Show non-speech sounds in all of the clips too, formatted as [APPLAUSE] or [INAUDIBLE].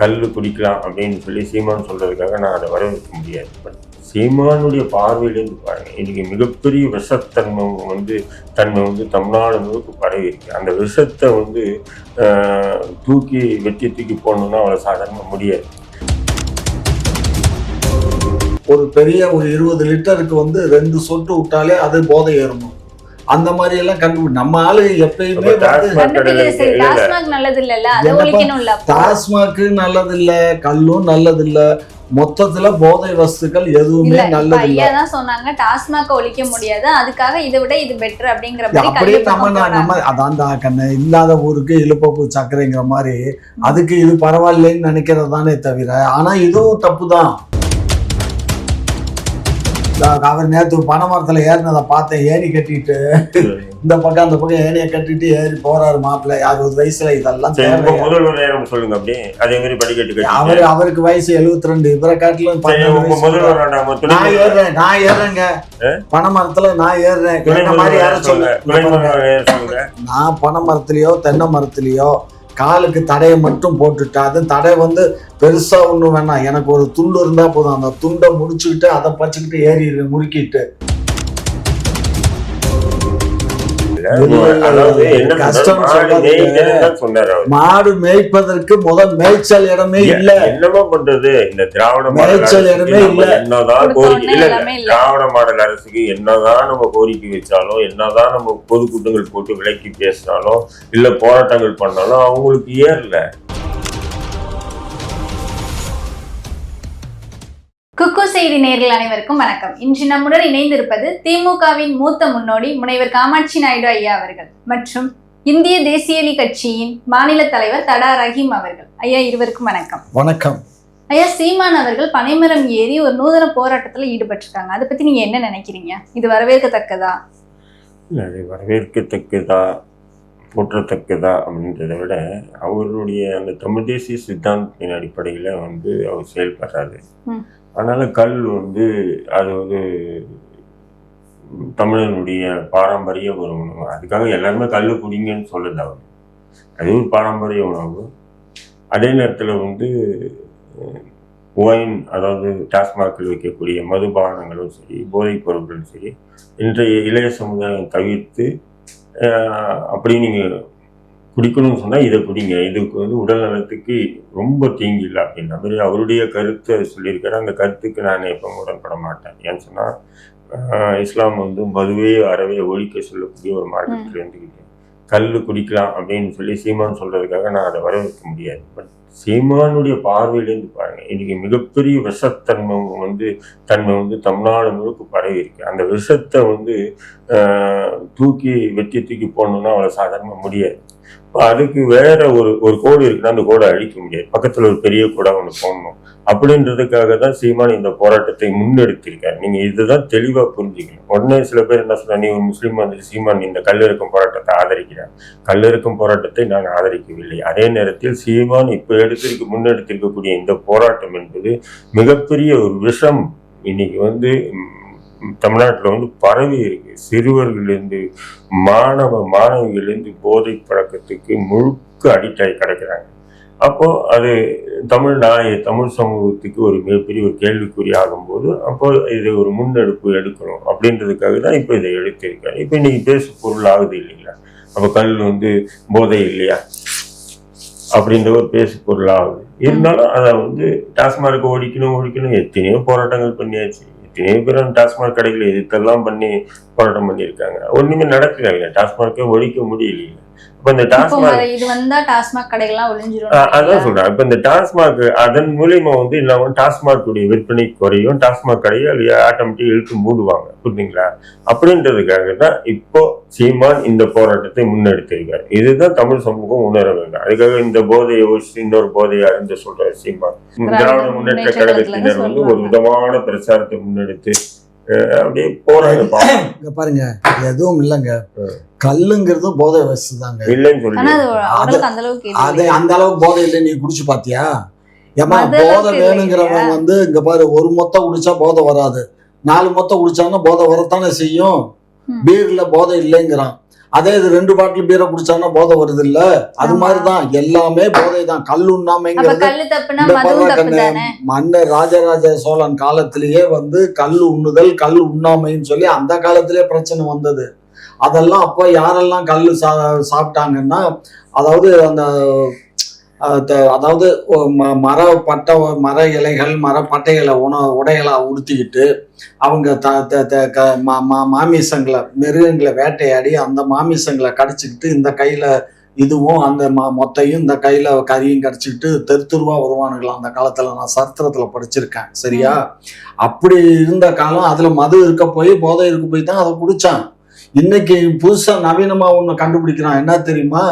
கல் குடிக்கலாம் அப்படின்னு சொல்லி சீமான் சொல்றதுக்காக நான் அதை வரவேற்க முடியாது. பட் சீமானுடைய பார்வையிலேருந்து பாருங்க இன்னைக்கு மிகப்பெரிய விஷத்தன்மை வந்து தன்மை வந்து தமிழ்நாடு முழுக்க பரவி இருக்கு அந்த விஷத்தை வந்து தூக்கி வெட்டி தூக்கி போடணும்னா அவ்வளோ சாதாரணமாக முடியாது. ஒரு பெரிய ஒரு இருபது லிட்டருக்கு வந்து ரெண்டு சொட்டு விட்டாலே அது போதை ஏறணும் அந்த மாதிரி எல்லாம் கண்டுபிடி நம்ம ஆளு எப்பயுமே டாஸ்மாக் நல்லது இல்ல கல்லும் நல்லது இல்ல மொத்தத்துல போதை வஸ்துக்கள் எதுவுமே நல்லது இல்ல தான் சொன்னாங்க டாஸ்மாக் ஒழிக்க முடியாது அதுக்காக இதை விட இது பெட்டர் அப்படிங்கிற மாதிரி அப்படியே நம்ம நம்ம. அதான்டா கண்ணு இல்லாத ஊருக்கு இழுப்பப்பு சக்கரைங்கிற மாதிரி அதுக்கு இது பரவாயில்லைன்னு நினைக்கிறது தானே தவிர ஆனா இதுவும் தப்பு தான் அவர் நேத்து பனை மரத்துல ஏறினதை பார்த்தேன் ஏணி கட்டிட்டு. இந்த பக்கம் அந்த பக்கம் ஏணியை கட்டிட்டு ஏறி போறாரு மாப்பிள்ளை. அறுபது வயசுல இதெல்லாம் சொல்லுங்க அப்படியே அதே மாதிரி படிக்கட்டு அவரு அவருக்கு வயசு 72 ரெண்டு இவரை காட்டிலும் நான் ஏறுறேன் நான் ஏறுறேங்க. பனை மரத்துல நான் ஏறுறேன். மாதிரி யாரும் சொல்லுங்க. நான் பனை மரத்துலயோ தென்னை மரத்துலயோ காலுக்கு தடையை மட்டும் போட்டுட்டா அது தடை வந்து பெருசா ஒன்றும் வேணாம். எனக்கு ஒரு துண்டு இருந்தா போதும். அந்த துண்டை முடிச்சுக்கிட்டு அதை பச்சுக்கிட்டு ஏறி முறுக்கிட்டு. சொல்றாரு, மாடு மேய்ப்பதற்கு முதல் மேய்ச்சல் இடமே இல்ல. என்னமா பண்றது? இந்த திராவிட மாடல் மேய்ச்சல் இடமே இல்ல. என்னதான் கோரிக்கை இல்ல இல்ல. இல்ல. திராவிட மாடல் அரசுக்கு என்னதான் நம்ம கோரிக்கை வச்சாலும் என்னதான் நம்ம பொதுக்கூட்டங்கள் போட்டு விலக்கி பேசினாலும் இல்ல போராட்டங்கள் பண்ணாலும் அவங்களுக்கு ஏறல. குக்கு செய்தி நேர்கள் அனைவருக்கும் வணக்கம். இன்று நம்முடன் இணைந்திருப்பது திமுகவின் மூத்த முன்னோடி முனைவர் காமாட்சி நாயுடு ஐயா அவர்கள் மற்றும் இந்திய தேசியலி கட்சியின் மாநில தலைவர் தடா ரஹீம் அவர்கள். ஐயா இருவருக்கும் வணக்கம். வணக்கம். ஐயா சீமான் அவர்கள் பனைமரம் ஏறி ஒரு நூதன போராட்டத்துல ஈடுபட்டிருக்காங்க. அதை பத்தி நீங்க என்ன நினைக்கிறீங்க? இது வரவேற்கத்தக்கதா? இல்ல, அது வரவேற்கத்தக்கதா போற்றத்தக்கதா அப்படின்றத விட அவருடைய அந்த தமிழ் தேசிய சித்தாந்தத்தின் அடிப்படையில் வந்து அவர் செயல்படுறாரு. அதனால் கல் வந்து அது வந்து தமிழனுடைய பாரம்பரிய ஒரு உணவு. அதுக்காக எல்லாருமே கல் குடிங்கன்னு சொல்லல அவர். அது ஒரு பாரம்பரிய உணவு. அதே நேரத்தில் வந்து ஒயின் அதாவது டாஸ்மாகில் வைக்கக்கூடிய மதுபானங்களும் சரி போதைப் பொருட்களும் சரி இன்றைய இளைய சமுதாயம் தவிர்த்து அப்படி நீங்கள் குடிக்கணும்னு சொன்னால் இதை குடிங்க. இதுக்கு வந்து உடல் நலத்துக்கு ரொம்ப தீங்கு இல்லை அப்படின்ற மாதிரி அவருடைய கருத்தை சொல்லியிருக்காரு. அந்த கருத்துக்கு நான் எப்போ உடன்பட மாட்டேன். ஏன்னு சொன்னால் இஸ்லாம் வந்து மதுவே அறவே ஒழிக்க சொல்லக்கூடிய ஒரு மார்க்கத்தில் இருந்துக்கிட்டு கல் குடிக்கலாம் அப்படின்னு சொல்லி சீமான் சொல்றதுக்காக நான் அதை வரவேற்க முடியாது. பட் சீமானுடைய பார்வையிலேருந்து பாருங்க இன்னைக்கு மிகப்பெரிய விஷத்தன்மை வந்து தன்மை வந்து தமிழ்நாடு முழுக்க பரவி இருக்கு. அந்த விஷத்தை வந்து ஆஹ், தூக்கி வெட்டி தூக்கி போடணும்னா அவ்வளோ சாதாரணமாக முடியாது. இப்போ அதுக்கு வேற ஒரு ஒரு கோடு இருக்குன்னா அந்த கோடை அழிக்க முடியாது. பக்கத்தில் ஒரு பெரிய கோடை ஒன்று போடணும். அப்படின்றதுக்காக தான் சீமான் இந்த போராட்டத்தை முன்னெடுத்திருக்காரு. நீங்க இதுதான் தெளிவா புரிஞ்சுக்கணும். உடனே சில பேர் என்ன சொல்றாங்க நீ ஒரு முஸ்லீம் வந்து சீமான் இந்த கல்லிறக்கும் போராட்டத்தை ஆதரிக்கிறார். கல்லிறக்கும் போராட்டத்தை நான் ஆதரிக்கவில்லை. அதே நேரத்தில் சீமான் இப்ப எடுத்திருக்க முன்னெடுத்திருக்கக்கூடிய இந்த போராட்டம் என்பது மிகப்பெரிய ஒரு விஷம். இன்னைக்கு வந்து தமிழ்நாட்டுல வந்து பரவி இருக்கு. சிறுவர்களிலிருந்து மாணவ மாணவிகளிலிருந்து போதை பழக்கத்துக்கு முழுக்க அடிக்ட் ஆகி கிடக்கிறாங்க. அப்போ அது தமிழ் நாய தமிழ் சமூகத்துக்கு ஒரு மிகப்பெரிய ஒரு கேள்விக்குறி ஆகும்போது அப்போ இதை ஒரு முன்னெடுப்பு எடுக்கணும் அப்படின்றதுக்காக தான் இப்போ இதை எடுத்திருக்காரு இப்போ இன்னைக்கு பேசு பொருள் ஆகுது இல்லைங்களா? அப்போ கல் வந்து போதை இல்லையா? அப்படின்ற ஒரு பேசு பொருள் ஆகுது. இருந்தாலும் அதை வந்து டாஸ்மாக ஓடிக்கணும் ஓடிக்கணும் எத்தனையோ போராட்டங்கள் பண்ணியாச்சு. எத்தனையோ பேர் டாஸ்மாக் கடைகளை இதெல்லாம் பண்ணி போராட்டம் பண்ணியிருக்காங்க. ஒண்ணுமே நடக்கல இல்லையா டாஸ்மார்க்கே ஒழிக்க முடியலையே. அப்போ இந்த இப்போ டாஸ்மாக் இது வந்தா டாஸ்மாக் கடைகள்லாம் ஒளிஞ்சிரும் ஆஹ் அதான் சொல்றேன். இப்ப இந்த டாஸ்மாக் அதன் மூலியமா வந்து இல்லாம டாஸ்மாக் உடைய விற்பனை குறையும். டாஸ்மாக் கடையை ஆட்டோமேட்டிக் இழுத்து மூடுவாங்க. புரியுதுங்களா அப்படின்றதுக்காக தான் இப்போ சீமான் இந்த போராட்டத்தை முன்னெடுத்திருக்காரு. இதுதான் தமிழ் சமூகம் உணர வேண்டும். அதுக்காக இந்த போதையை ஒழிச்சு இன்னொரு போதையை அறிந்து சொல்ற சீமான். திராவிட முன்னேற்ற கழகத்தினர் வந்து ஒரு விதமான பிரச்சாரத்தை முன்னெடுத்து அப்படியே போறாங்க பாவம். இங்க பாருங்க. எதுவும் இல்லைங்க. கல்லுங்கிறது போதை வசதி தாங்க இல்லைன்னு சொல்லி அது அந்த அளவுக்கு இது அது இல்லையா? அந்த அளவுக்கு போதை இல்லை நீ குடிச்சு பாத்தியா? ஏமா போதை வேணுங்கிறவன்? வந்து இங்க பாரு ஒரு மொத்தம் குடிச்சா போதை வராது. நாலு மொத்தம் குடிச்சான்னா போதை வரத்தானே செய்யும். பீர்ல போதை இல்லைங்கிறான். அதே இது ரெண்டு பாட்டில் பீரை குடிச்சானா போதை வருது இல்ல அது. மாதிரிதான். எல்லாமே போதை தான் கல் உண்ணாமைங்கிறது மன்னர் ராஜராஜ சோழன் காலத்திலேயே வந்து கல் உண்ணுதல் கல் உண்ணாமைன்னு சொல்லி அந்த காலத்திலே பிரச்சனை வந்தது. அதெல்லாம் அப்போ யாரெல்லாம் கல் சா சாப்பிட்டாங்கன்னா அதாவது அந்த அதாவது மர பட்டை மர இலைகள் மர பட்டைகளை உண உடைகளை உடுத்திக்கிட்டு அவங்க த த மாமிசங்களை மிருகங்களை வேட்டையாடி அந்த மாமிசங்களை கடிச்சிக்கிட்டு இந்த கையில் இதுவும் அந்த ம மொத்தையும் இந்த கையில் கறியும் கடிச்சிக்கிட்டு தெரு தெருவா வருவானுங்களாம் அந்த காலத்தில் நான் சரித்திரத்தில் படிச்சிருக்கேன் சரியா? அப்படி இருந்த காலம் அதில் மது இருக்க போய் போதை இருக்க போய் தான் அதை குடிச்சான். இன்னைக்கு புதுசா நவீனமா ஒண்ணு கண்டுபிடிக்கிறான். என்ன தெரியுமா?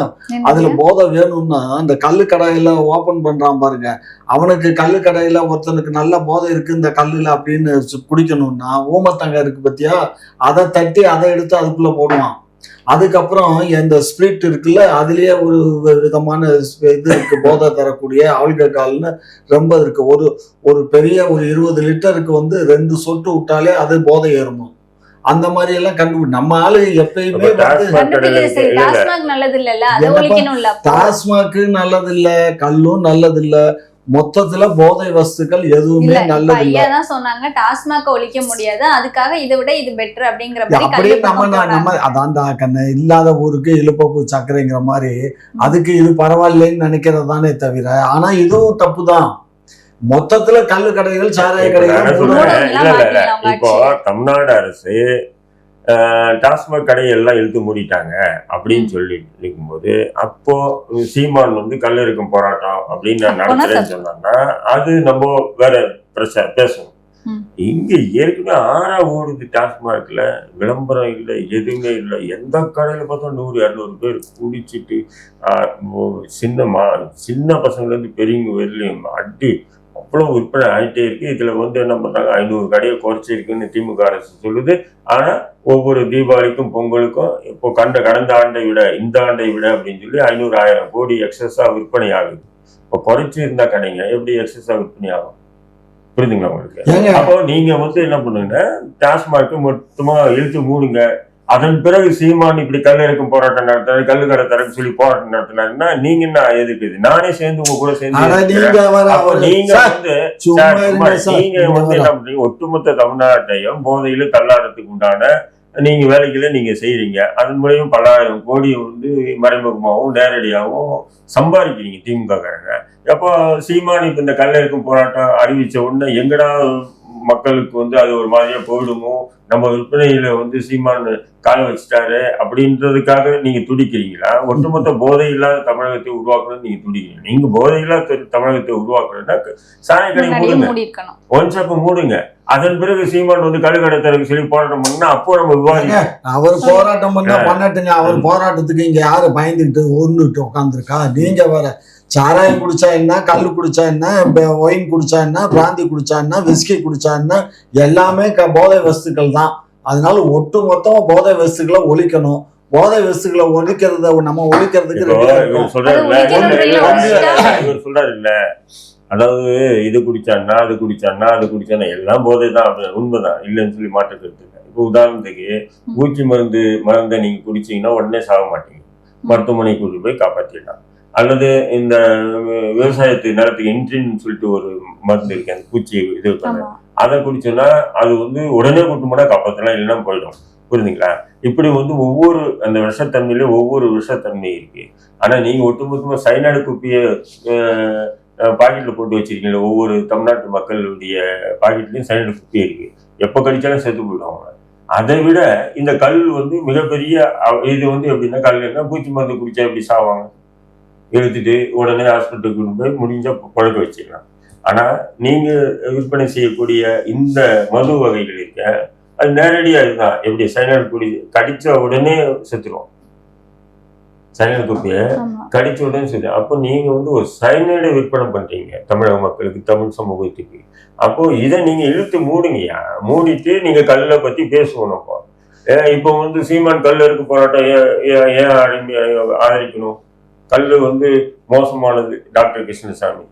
அதுல போதை வேணும்னா அந்த கல்லு கடையில ஓபன் பண்றான் பாருங்க. அவனுக்கு கல்லு கடையில ஒருத்தனுக்கு நல்ல போதை இருக்கு இந்த கல்லுல அப்படின்னு குடிக்கணும்னா ஊமத்தங்க இருக்கு பத்தியா? அதை தட்டி அதை எடுத்து அதுக்குள்ள போடுவான். அதுக்கப்புறம் இந்த ஸ்பிரிட் இருக்குல்ல அதுலயே ஒரு விதமான இது இருக்கு போதை தரக்கூடிய ஆல்கஹால்னு ரொம்ப இருக்கு. ஒரு ஒரு பெரிய ஒரு இருபது லிட்டருக்கு வந்து ரெண்டு சொட்டு விட்டாலே அது போதை ஏறுமா? அந்த மாதிரி எல்லாம் கண்டுபிடி நம்ம ஆளு எப்பயுமே டாஸ்மாக் சரி இல்ல. இல்ல டாஸ்மாக் நல்லது கல்லும் நல்லதில்ல மொத்தத்துல போதை வஸ்துக்கள் எதுவுமே இல்ல நல்லதில்ல. ஐயா தான் சொன்னாங்க டாஸ்மாக் ஒழிக்க முடியாது அதுக்காக இதை விட இது பெட்டர் அப்படிங்கிற மாதிரி அப்படியே நம்ம நம்ம. அதான்டா கண்ணு இல்லாத ஊருக்கு இழுப்பப்பு சர்க்கரைங்கிற மாதிரி அதுக்கு இது பரவாயில்லைன்னு நினைக்கிறது தானே தவிர ஆனா இதுவும் தப்பு தான் மொத்தத்துல கல்லு கடைகள் சாராய கடைகள் இப்போ தமிழ்நாடு அரசு டாஸ்மாக் கடையை எல்லாம் இழுத்து மூடிட்டாங்க அப்படின்னு சொல்லி இருக்கும்போது அப்போ சீமான் வந்து கல்லறுக்கும் போராட்டம் அப்படின்னு நான் நடத்துறேன்னு தப்பு. சொன்னா அது நம்ம வேற பிரச்சனை பேசுவோம். இங்க ஏற்கனவே ஆறா ஓடுது டாஸ்மாக்ல. விளம்பரம் இல்லை எதுவுமே இல்லை. எந்த கடையில பார்த்தா நூறு இரநூறு பேர் குடிச்சிட்டு சின்ன மா சின்ன பசங்கள்ல இருந்து பெரியவங்க வரலையும் அடி அவ்வளோ விற்பனை ஆகிட்டே இருக்கு. இதுல வந்து என்ன பண்றாங்க? ஐநூறு கடையை குறைச்சிருக்குன்னு திமுக அரசு சொல்லுது. ஆனா ஒவ்வொரு தீபாவளிக்கும் பொங்கலுக்கும் இப்போ கண்ட கடந்த ஆண்டை விட இந்த ஆண்டை விட அப்படின்னு சொல்லி ஐநூறு ஆயிரம் கோடி எக்ஸஸா விற்பனை ஆகுது. இப்போ குறைச்சி இருந்தா கடைங்க எப்படி எக்ஸஸா விற்பனை ஆகும்? புரியுதுங்களா உங்களுக்கு? அப்போ நீங்க வந்து என்ன பண்ணுங்க? டாஸ்மார்க் மொத்தமா இழுத்து மூடுங்க. அதன் பிறகு சீமான் இப்படி கல் இறக்கும் போராட்டம் நடத்துறாரு கல்லு கடை தரக்கு சொல்லி போராட்டம் நடத்தினாருன்னா நீங்க என்ன எதுக்குது நானே சேர்ந்து உங்க கூட சேர்ந்து. நீங்க வந்து நீங்க வந்து. என்ன பண்றீங்க? ஒட்டுமொத்த தமிழ்நாட்டையும் போதையில தள்ளாடுறதுக்கு உண்டான நீங்க வேலைகளை நீங்க செய்றீங்க. அதன் மூலியம் பல்லாயிரம் கோடி வந்து மறைமுகமாகவும் நேரடியாகவும் சம்பாதிக்கிறீங்க திமுக காரங்க அப்போ சீமான் இப்ப இந்த கல்ல இருக்கும் போராட்டம் அறிவிச்ச உடனே எங்கடா மக்களுக்கு வந்து அது ஒரு மாதிரியா போயிடுமோ? நம்ம விற்பனையில வந்து சீமான் கால வச்சுட்டாரு அப்படின்றதுக்காக நீங்க துடிக்கிறீங்களா? ஒட்டுமொத்த போதை இல்லாத தமிழகத்தை உருவாக்கணும்னு நீங்க துடிக்கிறீங்க. நீங்க போதை இல்லாத தமிழகத்தை உருவாக்கணும்னா சாய கடை முன்னாடியே மூடுங்க. ஒன் ஷாப் மூடுங்க. அதன் பிறகு சீமான் வந்து கழுகடை தரக்கு சொல்லி போராட்டம் பண்ணா அப்போ நம்ம விவாதிக்கலாம் அவர் போராட்டம் பண்ணா பண்ணட்டுங்க. அவர் போராட்டத்துக்கு இங்க யாரு பயந்துகிட்டு ஒண்ணுட்டு உட்காந்துருக்கா நீங்க வேற சாராயம் குடிச்சா என்ன? கல்லு குடிச்சா என்ன? ஒயின் குடிச்சா என்ன? பிராந்தி குடிச்சா என்ன? விஸ்கி குடிச்சா என்ன? எல்லாமே க- போதை வஸ்துக்கள் தான். அதனால ஒட்டு மொத்தமா போதை வஸ்துக்களை ஒழிக்கணும். போதை வஸ்துக்களை ஒழிக்கிறத நம்ம ஒழிக்கிறதுக்கு சொல்றாரு இல்ல அதாவது இது குடிச்சான்னா அது குடிச்சான்னா அது குடிச்சானா எல்லாம் போதை தான் உண்மைதான் இல்லைன்னு சொல்லி இல்லை. இப்போ உதாரணத்துக்கு பூச்சி மருந்து மருந்தை நீங்க குடிச்சீங்கன்னா உடனே சாக மாட்டீங்க. மருத்துவமனைக்கு கூட்டி போய் காப்பாற்றிடலாம் அல்லது இந்த வி- விவசாயத்து நிலத்துக்கு இன்ட்ரின்னு சொல்லிட்டு ஒரு மருந்து இருக்கு அந்த பூச்சி இது பண்ண அதை குடிச்சோன்னா அது வந்து உடனே கூட்டு போனா காப்பாற்றலாம் இல்லைன்னா போயிடும். புரியுதுங்களா இப்படி வந்து ஒவ்வொரு அந்த விஷத்தன்மையில ஒவ்வொரு விஷத்தன்மை இருக்கு. ஆனா நீங்க ஒட்டுமொத்தமா சைனாடு குப்பியை பாக்கெட்ல போட்டு வச்சிருக்கீங்க ஒவ்வொரு தமிழ்நாட்டு மக்களுடைய பாக்கெட்லயும் சைனாடு குப்பி இருக்கு. எப்ப கடிச்சாலும் செத்து போயிடுவாங்க அதை விட இந்த கல் வந்து மிகப்பெரிய இது வந்து எப்படின்னா கல்லுன்னா பூச்சி மருந்து குடிச்சா எப்படி சாவாங்க? எடுத்துட்டு உடனே ஹாஸ்பிட்டலுக்கு கொண்டு போய் முடிஞ்சா பழக்க வச்சிடலாம் ஆனா நீங்க விற்பனை செய்யக்கூடிய இந்த மது வகைகள் இருக்க அது நேரடியா இதுதான் எப்படி? சைனாடு குடி கடிச்ச உடனே செத்துரும். சைனாடு குப்பியை கடிச்ச உடனே செத்து அப்போ நீங்க வந்து ஒரு சைனைடை விற்பனை பண்றீங்க. தமிழக மக்களுக்கு தமிழ் சமூகத்துக்கு. அப்போ இதை நீங்க இழுத்து மூடுங்கய்யா. மூடிட்டு நீங்க கல்லை பத்தி பேசுவோம் அப்போ ஏன் இப்போ வந்து சீமான் கல் இருக்கு போராட்டம் ஏன் ஏன் ஏன் ஆரம்பி- ஆதரிக்கணும்? கல் வந்து மோசமானது டாக்டர் கிருஷ்ணசாமி.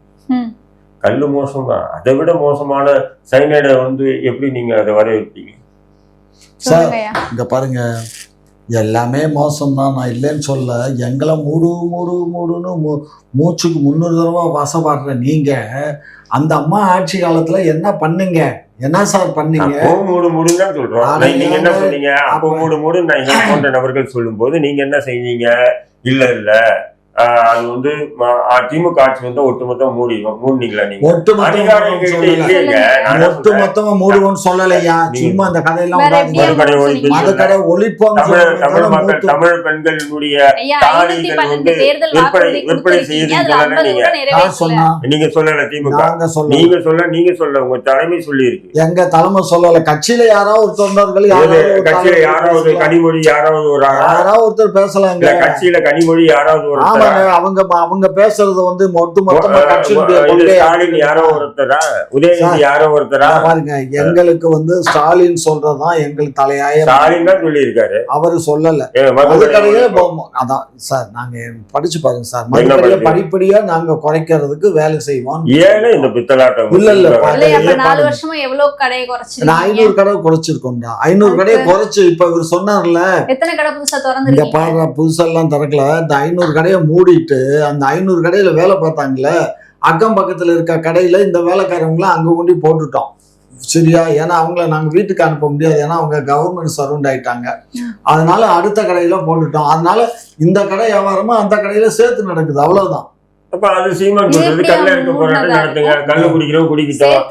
கல் மோசம் தான் அதை விட மோசமான சைனைடை வந்து எப்படி நீங்க அதை வரவேற்பீங்க சார் இங்க பாருங்க. எல்லாமே மோசம்தான். நான் இல்லைன்னு சொல்ல எங்களை மூடு மூடு மூடுன்னு மூ மூச்சுக்கு முன்னூறு தடவை வசப்படுற நீங்க அந்த அம்மா ஆட்சி காலத்துல என்ன பண்ணீங்க? என்ன சார் பண்ணீங்க? மூடு மூடுன்னு தான் சொல்றோம். ஆனா நீங்க என்ன சொன்னீங்க? அப்போ மூடு மூடு நான் என்ன போன்ற நபர்கள் சொல்லும்போது நீங்க என்ன செஞ்சீங்க இல்ல இல்ல. அது வந்து திமுக ஆட்சி வந்து ஒட்டுமொத்தம் மூடி மூடினீங்களா நீங்க ஒட்டு அதிகாரம் எங்ககிட்ட மொத்தம் இல்லையேங்க நான் என்ன ஒட்டு சொல்றேன்? மொத்தமா மூடுவோம்னு சொல்லலையா சும்மா அந்த கதையெல்லாம் ஒழிப்போம் தமிழ் மக்கள் தமிழ் பெண்களுடைய தாலிகள் வந்து விற்பனை- விற்பனை. செய்யுதுன்னு அதுல சொல்லல 50 நீங்க. நீங்க சொல்லல திமுக நாங்க சொல்ல நீங்க சொல்ல நீங்க சொல்ல உங்க தலைமை சொல்லி இருக்கு எங்க தலைமை சொல்லல கட்சியில யாராவது ஒரு தொண்டர்கள் கட்சியில யாராவது பேசலாம். கனிமொழி யாராவது ஒரு? யாராவது ஒருத்தர் இல்ல கட்சியில கனிமொழி யாராவது ஒரு அவங்க அவங்க பேசுறது வந்து ஒட்டு மொத்தமா கட்சியினுடைய கொள்கை ஸ்டாலின் யாரோ ஒருத்தரா? உதயநிதி யாரோ ஒருத்தரா? பாருங்க. எங்களுக்கு வந்து ஸ்டாலின் சொல்றதுதான் எங்களுக்கு தலையாய ஸ்டாலின் தான் சொல்லி இருக்காரு அவரு சொல்லல. மதுக்கடையே அதான் சார் நாங்க படிச்சு பாருங்க சார். மதுக்கடையை படிச்சு? படிப்படியா நாங்க குறைக்கிறதுக்கு வேலை செய்வோம். ஏன்னு இந்த பித்தலாட்டம் இல்ல, இல்ல, நாலு. வருஷமா எவ்வளவு கடையை நான் குறைச்சிருக்கீங்க ஐநூறு கடை குறைச்சிருக்கோம்டா. ஐநூறு கடையை குறைச்சு இப்ப இவர் சொன்னார்ல. எத்தனை கடை புதுசா பாரு புதுசெல்லாம் திறக்கல. இந்த ஐநூறு கடையை மூடிட்டு அந்த ஐநூறு கடையில வேலை பார்த்தாங்களே அக்கம் பக்கத்துல இருக்க கடையில இந்த வேலைக்காரவங்களாம் அங்க கொண்டு போட்டுட்டோம். சரியா? ஏன்னா அவங்கள நாங்க வீட்டுக்கு அனுப்ப முடியாது. ஏன்னா அவங்க கவர்மெண்ட் சரௌண்ட் ஆயிட்டாங்க. அதனால அடுத்த கடையில போட்டுட்டோம். அதனால இந்த கடை வியாபாரமா அந்த கடையில சேர்த்து நடக்குது. அவ்வளவுதான். அப்ப அது சீமான் சொல்றது. கல்ல இருக்க போராட்டம் நடத்துங்க. கல்லு குடிக்கிறோம் குடிக்கிட்டோம்.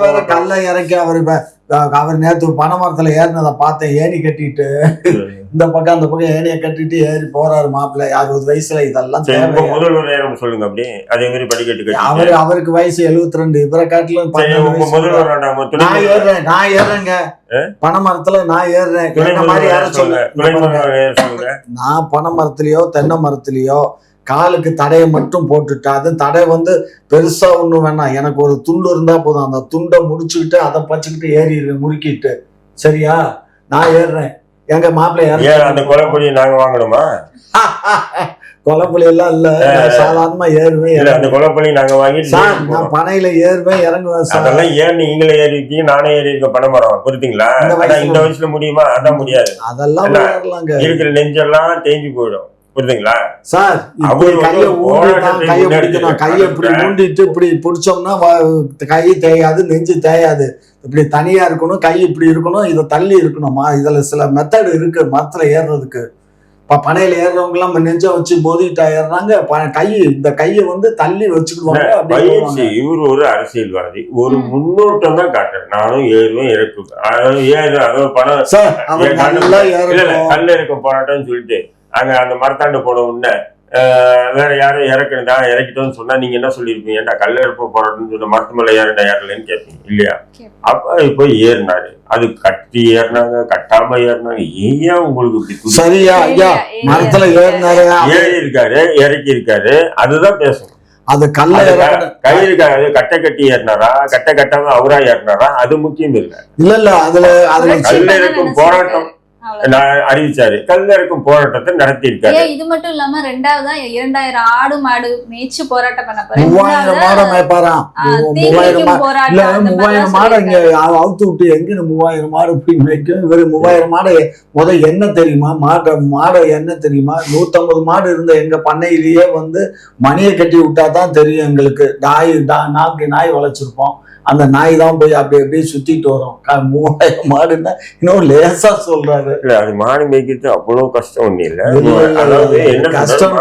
வேற கல்ல இறக்கி அவர் இப்ப- அவர் நேத்து பனைமரத்துல ஏறினதை பார்த்தேன் ஏணி கட்டிட்டு. இந்த பக்கம் அந்த பக்கம் ஏணியை கட்டிட்டு ஏறி போறாரு மாப்பிள்ளை. அறுபது வயசுல இதெல்லாம் தேவை சொல்லுங்க அப்படி. அதே மாதிரி படிக்கட்டு அவரு அவருக்கு வயசு 72 ரெண்டு இவரை காட்டிலும் நான் ஏறுறேன் நான் ஏறுறேங்க. பனை மரத்துல நான் ஏறுறேன். மாதிரி யாரும் சொல்லுங்க. நான் பனை மரத்துலயோ தென்னை மரத்துலயோ காலுக்கு தடையை மட்டும் போட்டுட்டு அது தடை வந்து பெருசா ஒண்ணும் வேணாம். எனக்கு ஒரு துண்டு இருந்தா போதும். அந்த துண்டை முடிச்சுக்கிட்டு அதை பச்சுக்கிட்டு ஏறிடுவேன் முறுக்கிட்டு. சரியா? நான் ஏறுறேன். எங்க மாப்பிள்ளை அந்த கொலைப்பொடி நாங்க வாங்கணுமா? [LAUGHS] கொலப்புளி எல்லாம் இல்ல சாதாரணமா ஏறுவேன் அந்த. கொலைப்பொடி நாங்க சார் ஜெயிலுக்கு நான். பனையில ஏறுவேன் இறங்குவேன் சார். அதெல்லாம் ஏன் நீங்களே ஏறி இருக்கீங்க நானே ஏறி இருக்க பணம் மரம் புரியுதுங்களா இந்த வயசுல- முடியுமா? அதான் முடியாது. அதெல்லாம் இருக்கிற நெஞ்செல்லாம் தேஞ்சு போயிடும். புரியுதுங்களா? சார் அவரு கையை வந்து ஊண்டி தான் போராட்டத்தை கையை முன்னாடி பிடிக்கணும் கையை இப்படி. ஊண்டிட்டு இப்படி பிடிச்சோம்னா கை தேயாது நெஞ்சு தேயாது. இப்படி தனியா இருக்கணும் கை இப்படி இருக்கணும் இதை தள்ளி இருக்கணுமா? இதுல சில மெத்தட் இருக்கு மரத்துல ஏறுறதுக்கு. இப்ப பனையில எல்லாம் நெஞ்ச வச்சு மோதிட்டா ஏறுறாங்க கை இந்த கையை வந்து தள்ளி வச்சுக்கிடுவாங்க. இவர் ஒரு அரசியல்வாதி. ஒரு. முன்னோட்டம் தான் காட்டுறேன் நானும் ஏறுவேன் இறக்குவேன். ஏறு அதாவது பணம் கல்ல இருக்க போராட்டம்னு சொல்லிட்டு அங்க அந்த மரத்தாண்டு போன உடனே ஆஹ், வேற யாரும் இறக்குறதா இறக்கிட்டோம்னு சொன்னா நீங்க என்ன சொல்லிருப்பீங்க ஏன்டா கல்ல இருப்ப போராட்டம்னு சொன்ன மரத்து மேல ஏறடா ஏறலன்னு கேட்பீங்க இல்லையா. அப்ப இப்போ ஏறினாரு. அது கட்டி ஏறினாங்க கட்டாம ஏறினாங்க. ஏன் உங்களுக்கு இப்படி? சரியா ஐயா மரத்துல. ஏறினாரு. ஏறி இருக்காரு இறக்கி இருக்காரு. அதுதான் பேசணும். அது கல்ல கயிறு கட்டை கட்டி ஏறினாரா? கட்டை கட்டாம அவரா ஏறினாரா? அது முக்கியம் இல்ல. இல்ல இல்ல அதுல அதுல கல்ல இருக்கும். போராட்டம். அறிவிச்சாரு. கல்ல இருக்கும் போராட்டத்தை நடத்தி இருக்காரு இது மட்டும் இல்லாம ரெண்டாவதா இரண்டாயிரம் ஆடு மாடு மேய்ச்சு போராட்டம் பண்ண போறேன் மூவாயிரம் மாடை மேய்ப்பாராம். மூவாயிரம் மூவாயிரம் மாடை இங்க அவுத்து விட்டு எங்க மூவாயிரம் மாடு போய் மேய்க்கும்? இவரு மூவாயிரம் மாடை முத என்ன தெரியுமா? மாட்டை மாடை என்ன தெரியுமா? நூத்தம்பது மாடு இருந்த எங்க பண்ணையிலேயே வந்து மணியை கட்டி விட்டா தான் தெரியும் எங்களுக்கு. நாய் நாக்கு நாய் வளைச்சிருப்போம் அந்த நாய் தான் போய் அப்படி அப்படியே சுத்திட்டு வரும். மூவாயிரம் மாடுன்னா இன்னும் லேசா சொல்றாரு. இல்ல அது மாடு மேய்க்கிறது அவ்வளவு கஷ்டம் ஒண்ணு இல்ல. கஷ்டம்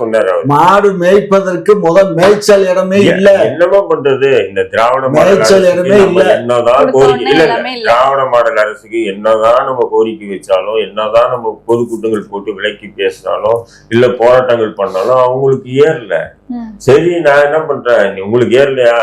சொன்னாரு மாடு மேய்ப்பதற்கு முத மேய்ச்சல் இடமே இல்ல என்னமா பண்றது? இந்த திராவிட மேய்ச்சல் இடமே இல்ல. என்னதான் கோரிக்கை இல்ல. திராவிட மாடல் அரசுக்கு என்னதான் நம்ம கோரிக்கை வச்சாலும் என்னதான் நம்ம பொதுக்கூட்டங்கள் போட்டு விலக்கி பேசினாலும் இல்ல போராட்டங்கள் பண்ணாலும் அவங்களுக்கு ஏறல. சரி நான் என்ன பண்றேன்? உங்களுக்கு ஏறலையா?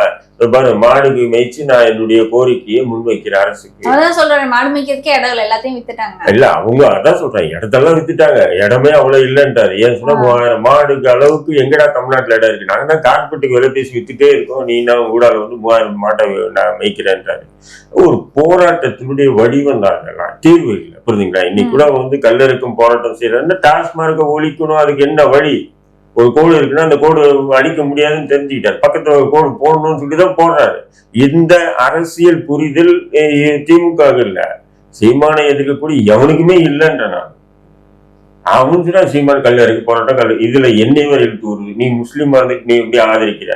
பாரு மாடுக்கு மேய்ச்சி நான் என்னுடைய கோரிக்கையை முன்வைக்கிறேன் அரசுக்கு. அதான் சொல்றேன் மாடு மேய்க்கிறதுக்கே இடம் இல்லை எல்லாத்தையும் வித்துட்டாங்க. இல்ல அவங்க அதான் சொல்றேன் இடத்தெல்லாம் வித்துட்டாங்க. இடமே அவ்வளவு இல்லைன்றாரு. ஏன் சொன்னா. மூவாயிரம் மாடுக்கு அளவுக்கு எங்கடா தமிழ்நாட்டுல இடம் இருக்கு? நாங்க தான் கார்பெட்டுக்கு விலை பேசி வித்துட்டே இருக்கோம். நீ நான் ஊடால வந்து மூவாயிரம் மாட்டை நான் மேய்க்கிறேன்றாரு. ஒரு போராட்டத்தினுடைய வடிவம் தான் அதெல்லாம். தீர்வு இல்லை புரியுதுங்களா இன்னைக்கு கூட வந்து கல்லறுக்கும் போராட்டம் செய்யறாருன்னா டாஸ்மார்க்கை ஒழிக்கணும் அதுக்கு என்ன வழி? ஒரு கோடு இருக்குன்னா அந்த கோடு அடிக்க முடியாதுன்னு தெரிஞ்சுக்கிட்டார். பக்கத்துல ஒரு கோடு போடணும்னு சொல்லி தான் போடுறாரு. இந்த அரசியல் புரிதல் திமுக இல்ல. சீமானை எதிர்க்கக்கூடிய எவனுக்குமே இல்லைன்ற நான். அவன் சொன்னா சீமான் கல் இறக்கி போராட்டம் கல் இதுல என்னை வரை எடுத்து வருது நீ முஸ்லீமா இருந்துட்டு நீ எப்படி ஆதரிக்கிற?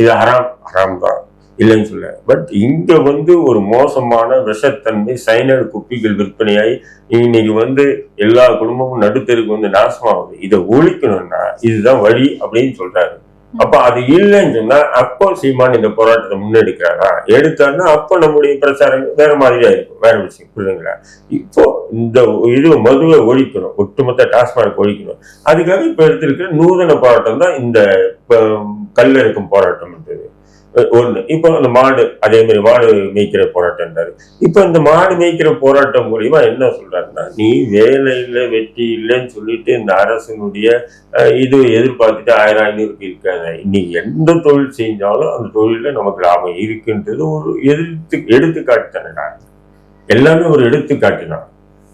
இது ஹராம் ஹராம் தான் இல்லைன்னு சொல்ல பட் இங்க வந்து ஒரு மோசமான விஷத்தன்மை சைனல் குப்பிகள் விற்பனையாகி இன்னைக்கு வந்து எல்லா குடும்பமும் நடுத்தருக்கு வந்து நாசமாகுது. இதை ஒழிக்கணும்னா இதுதான் வழி அப்படின்னு சொல்றாரு. அப்ப அது இல்லைன்னு சொன்னா அப்போ சீமான் இந்த போராட்டத்தை முன்னெடுக்கிறாரா? எடுத்தாருன்னா அப்போ நம்முடைய பிரச்சாரம் வேற மாதிரியா இருக்கும். வேற விஷயம். புரியுதுங்களா? இப்போ இந்த இது மதுவை ஒழிக்கணும். ஒட்டுமொத்த டாஸ்மாக் ஒழிக்கணும். அதுக்காக இப்ப எடுத்திருக்கிற நூதன போராட்டம் தான் இந்த கல் இருக்கும் போராட்டம்ன்றது ஒண்ணு. இப்போ அந்த மாடு அதே மாதிரி மாடு மேய்க்கிற போராட்டம்ன்றாரு இப்போ இந்த மாடு மேய்க்கிற போராட்டம் மூலியமா என்ன சொல்றாருன்னா நீ வேலை இல்லை வெற்றி இல்லைன்னு சொல்லிட்டு இந்த அரசனுடைய அஹ், இது எதிர்பார்த்துட்டு ஆயிரம் ஐநூறுக்கு இருக்காது இன்னைக்கு எந்த தொழில் செஞ்சாலும் அந்த தொழில நமக்கு லாபம் இருக்குன்றது ஒரு எதிர்த்து எடுத்துக்காட்டு தானே எல்லாமே ஒரு எடுத்துக்காட்டு தான்.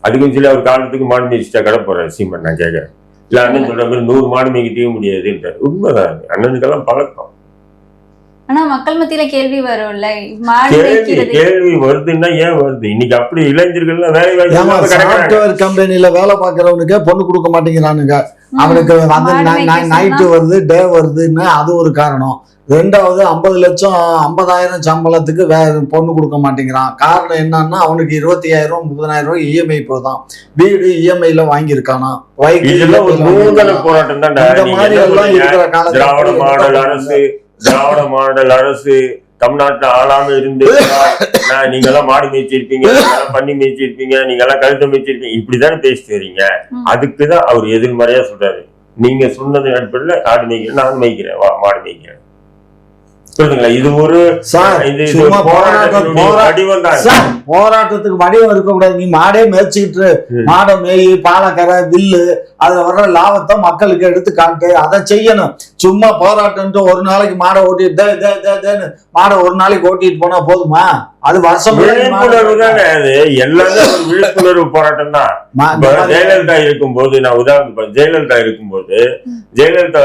அதுக்கும் சொல்லி அவர் காலத்துக்கு மாடு மேய்ச்சிட்டா கடை போறாரு சீமன் நான் கேட்கறேன். இல்ல அண்ணன் சொல்ற மாதிரி நூறு மாடு மேய்க்க முடியாதுன்றாரு. உண்மைதான் அண்ணனுக்கெல்லாம் பழக்கம். ஆனா மக்கள் மத்தியில கேள்வி வரும்ல கேள்வி வருதுன்னா ஏன் வருது? இன்னைக்கு அப்படி இளைஞர்கள்லாம் வேலை வாய்ப்பு. சாஃப்ட்வேர் கம்பெனில வேலை பாக்குறவனுக்கே பொண்ணு கொடுக்க மாட்டேங்கிறானுங்க. அவனுக்கு வந்து நைட்டு வருது டே வருதுன்னு அது ஒரு காரணம். ரெண்டாவது ஐம்பது லட்சம் ஐம்பதாயிரம் சம்பளத்துக்கு வே பொண்ணு கொடுக்க மாட்டேங்கிறான். காரணம் என்னன்னா அவனுக்கு இருபத்தி ஆயிரம் முப்பதாயிரம் ரூபாய் இஎம்ஐ போதான் வீடு இஎம்ஐல வாங்கியிருக்கானா? நூதன வாங்கியிருக்கானா. போராட்டம் இந்த மாதிரி எல்லாம்? இருக்கிற காலத்துல திராவிட மாடல்? அரசு தமிழ்நாட்டுல ஆளாம இருந்து நான் நீங்க எல்லாம் மாடு மேய்ச்சிருப்பீங்க பண்ணி மேய்ச்சிருப்பீங்க நீங்க எல்லாம் கழுத்தை மேய்ச்சிருப்பீங்க இப்படிதானே பேசிட்டு வரீங்க. அதுக்குதான் அவர் எதிர்மறையா சொல்றாரு நீங்க சொன்னது அடிப்படையில் ஆடு மேய்க்கிறேன் நான் மேய்க்கிறேன் வா மாடு மேய்க்கிறேன் புரியுதுங்களா இது ஒரு சார் சும்மா போராட்டம் போராட்டத்துக்கு வடிவம் இருக்கக்கூடாது நீ மாடே மேய்ச்சிக்கிட்டு. மாடை மேய் பாலக்கரை வில்லு அதுல வர்ற லாபத்தை மக்களுக்கு எடுத்து காட்டு. அதை செய்யணும். சும்மா போராட்டம்ட்டு ஒரு நாளைக்கு மாடை ஓட்டிட்டு மாடை ஒரு நாளைக்கு ஓட்டிட்டு போனா போதுமா? அது வருஷம் விழிப்புணர்வு தானே அது? எல்லாமே ஒரு விழிப்புணர்வு போராட்டம் தான் ஜெயலலிதா இருக்கும்போது நான் உதாரணத்துக்கு இப்ப ஜெயலலிதா இருக்கும்போது. ஜெயலலிதா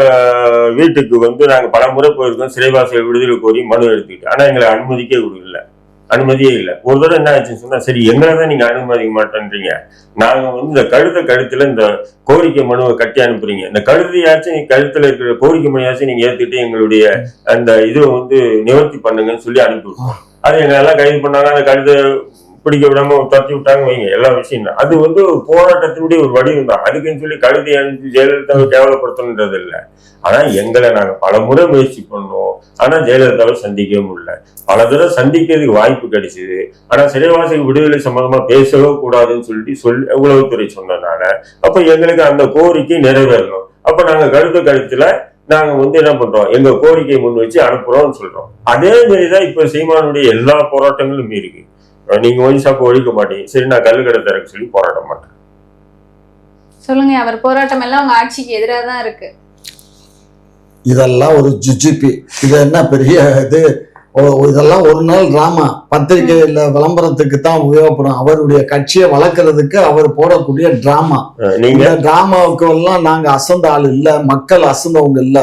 வீட்டுக்கு வந்து நாங்க பல முறை போயிருக்கோம். சிறைவாசிகள் விடுதலை கோரி மனு எடுத்துக்கிட்டு ஆனா எங்களை அனுமதிக்கே கொடுக்கல. அனுமதியே இல்லை. ஒரு தடவை என்ன ஆச்சுன்னு சொன்னா சரி எங்களை தான் நீங்க அனுமதிக்க மாட்டேன்றீங்க. நாங்க வந்து இந்த கழுத கழுத்துல இந்த கோரிக்கை மனுவை கட்டி அனுப்புறீங்க. இந்த கழுதையாச்சும் கழுத்துல இருக்கிற கோரிக்கை மனுவாச்சும் நீங்க ஏத்துக்கிட்டு எங்களுடைய அந்த இதை வந்து நிவர்த்தி பண்ணுங்கன்னு சொல்லி அனுப்பிவிடுவோம் அது எங்களை எல்லாம் கைது பண்ணாங்க அந்த கழுத பிடிக்க விடாம துரத்தி விட்டாங்க வைங்க எல்லா விஷயம் தான். அது வந்து ஒரு போராட்டத்தினுடைய ஒரு வடிவம் தான். அதுக்குன்னு சொல்லி கழுதி அனுப்பி ஜெயலலிதாவை கேவலப்படுத்தணுன்றது இல்லை ஆனா எங்களை நாங்க பல முறை முயற்சி பண்ணோம். ஆனா ஜெயலலிதாவை சந்திக்கவே முடியல. பல தடவை சந்திக்கிறதுக்கு வாய்ப்பு கிடைச்சது. ஆனா சிறைவாசிக்கு விடுதலை சம்பந்தமா பேசவே கூடாதுன்னு சொல்லிட்டு சொல்லி உளவுத்துறை சொன்னதுனால அப்ப எங்களுக்கு அந்த கோரிக்கை நிறைவேறணும். அப்ப நாங்க கழுத கழுத்துல நாங்க வந்து என்ன பண்றோம்? எங்க கோரிக்கையை முன் வச்சு அனுப்புறோம்னு சொல்றோம். அதே மாதிரிதான் இப்ப சீமானுடைய எல்லா போராட்டங்களும் இருக்கு. நீங்க ஒயின் ஷாப் ஒழிக்க மாட்டீங்க. சரி நான் கல்லு கடை தரேன்னு சொல்லி போராட்டம் மாட்டேன் சொல்லுங்க அவர் போராட்டம் எல்லாம் உங்க ஆட்சிக்கு எதிராக தான் இருக்கு. இதெல்லாம் ஒரு ஜுஜிபி. இது என்ன பெரிய இது? இதெல்லாம் ஒரு நாள் டிராமா பத்திரிகையில விளம்பரத்துக்கு தான் உபயோகப்படும். அவருடைய கட்சியை வளர்க்கறதுக்கு அவர் போடக்கூடிய டிராமா நீங்க இந்த டிராமாவுக்கு எல்லாம் நாங்க அசந்த ஆள் இல்ல மக்கள் அசந்தவங்க இல்ல.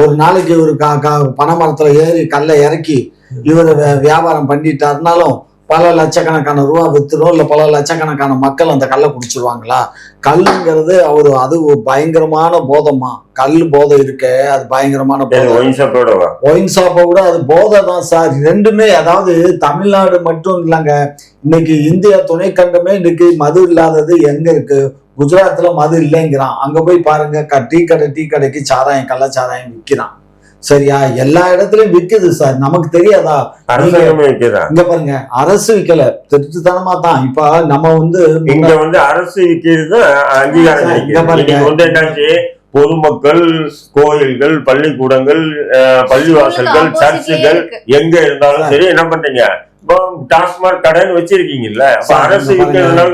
ஒரு நாளைக்கு ஒரு கா- கா- பனைமரத்துல ஏறி கல்லை இறக்கி இவர் வியாபாரம் பண்ணிட்டாருனாலும் பல லட்சக்கணக்கான ரூபா வித்துரும் இல்ல பல லட்சக்கணக்கான மக்கள் அந்த கல்லை குடிச்சிருவாங்களா? கல்லுங்கிறது அவரு அது பயங்கரமான போதமா கல் போதை இருக்கே அது பயங்கரமான ஒயின் ஷாப்பை விட அது போதை தான் சார். ரெண்டுமே அதாவது தமிழ்நாடு மட்டும் இல்லைங்க. இன்னைக்கு இந்தியா துணைக்கண்டமே இன்னைக்கு மது இல்லாதது எங்க இருக்கு? குஜராத்ல மது இல்லைங்கிறான். அங்க போய் பாருங்க டீ கடை டீ கடைக்கு சாராயம் கள்ளச்சாராயம் விற்கிறான் சரியா? எல்லா இடத்துலயும் விக்குது சார். நமக்கு தெரியாதா? இங்க பாருங்க. அரசு விக்கல. திருட்டுத்தனமா தான். இப்ப நம்ம வந்து இங்க வந்து அரசு விக்கிறது அங்கீகாரம் பொதுமக்கள் கோயில்கள் பள்ளிக்கூடங்கள் பள்ளிவாசல்கள் சர்ச்சுகள். எங்க இருந்தாலும் சரி என்ன பண்றீங்க? டாஸ்மாக் கடைன்னு வச்சிருக்கீங்கல்ல அரசு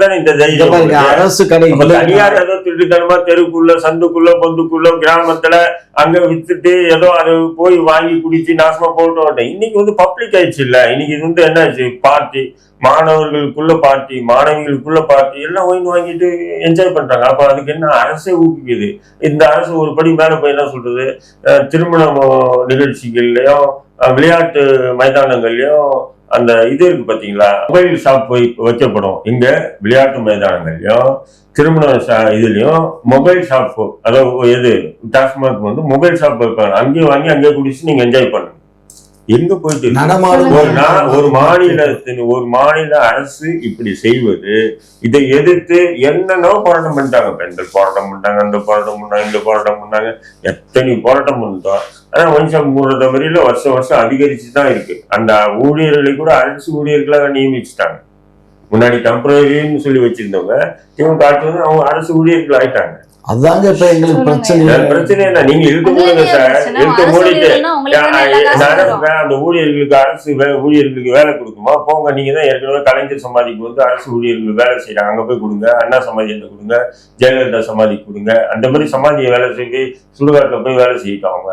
தானே இந்த தைரியம். அரசு கடை தனியார் ஏதோ திருட்டுத்தனமா தெருக்குள்ள சந்துக்குள்ள பொந்துக்குள்ள கிராமத்துல அங்க வித்துட்டு ஏதோ அது போய் வாங்கி குடிச்சு நாசமா போட்டு வரட்டும் இன்னைக்கு வந்து பப்ளிக் ஆயிடுச்சு இல்ல? இன்னைக்கு இது வந்து என்ன ஆச்சு? பார்ட்டி. மாணவர்களுக்குள்ள பார்ட்டி மாணவிகளுக்குள்ள பார்ட்டி எல்லாம் ஒயின் வாங்கிட்டு என்ஜாய் பண்றாங்க. அப்ப அதுக்கு என்ன அரசே ஊக்குவிக்குது? இந்த அரசு ஒரு படி மேல போய் என்ன சொல்றது? திருமண நிகழ்ச்சிகள்லயும் விளையாட்டு மைதானங்கள்லயும் அந்த இது இருக்கு பாத்தீங்களா? மொபைல் ஷாப் போய் வைக்கப்படும். இங்க விளையாட்டு மைதானங்கள்லயும் திருமண ஷா- இதுலயும் மொபைல் ஷாப் அதாவது எது டாஸ்மாக் வந்து மொபைல் ஷாப் வைப்பாங்க. அங்கேயும் வாங்கி அங்கேயே குடிச்சு நீங்க என்ஜாய் பண்ணுங்க. எங்க போயிட்டு? நடமாடும் ஒரு ஒரு மாநிலத்தின் ஒரு மாநில அரசு இப்படி செய்வது இதை எதிர்த்து என்னென்னவோ போராட்டம் பண்ணிட்டாங்க. பெண்கள் போராட்டம் பண்ணிட்டாங்க அந்த போராட்டம் பண்ணாங்க இந்த போராட்டம் பண்ணாங்க எத்தனை போராட்டம் பண்ணிட்டோம். ஆனா மனுஷன் மூடுறத வரையில வருஷம் வருஷம் அதிகரிச்சு தான் இருக்கு. அந்த ஊழியர்களை கூட அரசு ஊழியர்களாக நியமிச்சுட்டாங்க. முன்னாடி டெம்பரரின்னு சொல்லி வச்சிருந்தவங்க இவங்க காட்டு வந்து அவங்க அரசு ஊழியர்கள் ஆயிட்டாங்க. அதாங்க இப்ப எங்களுக்கு. பிரச்சனை பிரச்சனை என்ன? நீங்க மூடுங்க என்ன சார். அரசு மூடிட்டு. அந்த ஊழியர்களுக்கு அரசு ஊழியர்களுக்கு வேலை கொடுக்குமா? போங்க நீங்க தான் ஏற்கனவே கலைஞர் சமாதிக்கு வந்து அரசு ஊழியர்களுக்கு வேலை செய்யறாங்க. அங்க போய் கொடுங்க. அண்ணா சமாதி அந்த கொடுங்க. ஜெயலலிதா சமாதிக்கு கொடுங்க. அந்த மாதிரி சமாதியை வேலை செய்து சுடுகாட்டுல போய் வேலை செய்யிட்டோம் அவங்க.